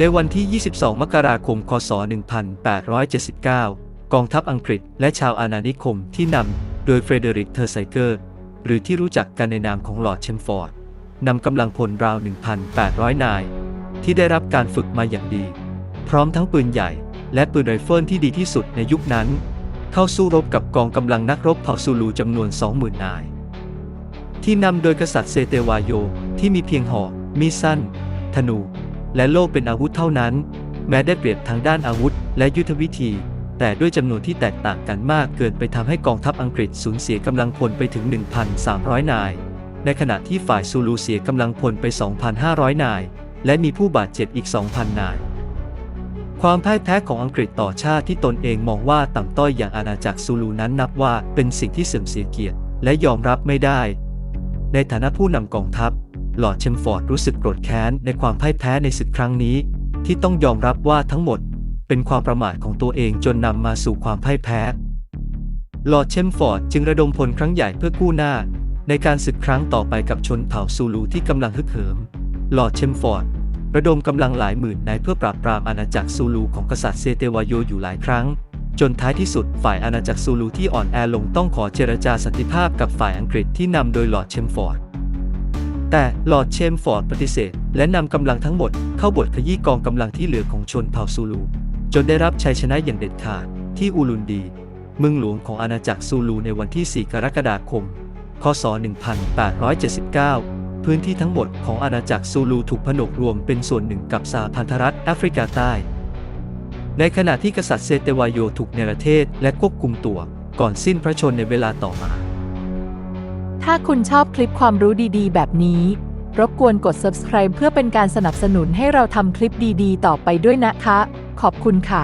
ในวันที่ 22 มกราคม คศ 1879 กองทัพอังกฤษและชาวอาณานิคมที่นำโดยเฟรเดริกเทอร์ไซเกอร์ หรือที่รู้จักกันในนามของลอร์ดเชมฟอร์ดนำกำลังพลราว 1,800 นาย ที่ได้รับการฝึกมาอย่างดี พร้อมทั้งปืนใหญ่ และปืนไรเฟิลที่ดีที่สุดในยุคนั้น เข้าสู้รบกับกองกำลังนักรบเผ่าซูลูจำนวน 20,000 นาย ที่นำโดยกษัตริย์เซเตวาโยที่มีเพียงหอกมีดสั้น ธนู และโล่เป็นอาวุธเท่านั้น แม้ได้เปรียบทางด้านอาวุธ และยุทธวิธี แต่ด้วยจำนวนที่แตกต่างกันมากเกินไปทำให้กองทัพอังกฤษสูญเสียกำลังพลไปถึง 1,300 นาย ในขณะที่ฝ่ายซูลูเสียกำลังพลไป 2,500 นาย และมีผู้บาดเจ็บอีก 2,000 นายความพ่ายแพ้ของอังกฤษต่อชาติที่ตนเองมองว่าต่ำต้อยอย่างอาณาจักรซูลูนั้นนับว่าเป็นสิ่งที่เสื่อมเสียเกียรติและยอมรับไม่ได้ ในฐานะผู้นำกองทัพ ลอร์ดเชมฟอร์ดรู้สึกโกรธแค้นในความพ่ายแพ้ในศึกครั้งนี้ ที่ต้องยอมรับว่าทั้งหมด เป็นความประมาทของตัวเองจนนำมาสู่ความพ่ายแพ้ลอร์ดเชมฟอร์ดจึงระดมพลครั้งใหญ่เพื่อกู้หน้า ในการศึกครั้งต่อไปกับชนเผ่าซูลูที่กำลังฮึกเหิมลอร์ดเชมฟอร์ดระดมกำลังหลายหมื่นนายเพื่อปราบปรามอาณาจักรซูลูของกษัตริย์เซเตวายโยอยู่หลายครั้ง จนท้ายที่สุดฝ่ายอาณาจักรซูลูที่อ่อนแอลงต้องขอเจรจาสันติภาพกับฝ่ายอังกฤษที่นำโดยลอร์ดเชมฟอร์ด แต่ลอร์ดเชมฟอร์ดปฏิเสธ และนำกำลังทั้งหมดเข้าบทขยี้กองกำลังที่เหลือของชนเผ่าซูลู จนได้รับชัยชนะอย่างเด็ดขาดที่อูลุนดีเมืองหลวงของอาณาจักรซูลูในวันที่ 4 กรกฎาคม คศ 1879 พื้นที่ทั้งหมดของอาณาจักรซูลูถูกผนวกรวมเป็นส่วนหนึ่งกับสหพันธรัฐแอฟริกาใต้ ในขณะที่กษัตริย์เซเตวายโยถูกเนรเทศและควบคุมตัวก่อนสิ้นพระชนในเวลาต่อมา ถ้าคุณชอบคลิปความรู้ดีๆ แบบนี้ รบกวนกด subscribe เพื่อเป็นการสนับสนุนให้เราทำคลิปดีๆ ต่อไปด้วยนะคะ ขอบคุณค่ะ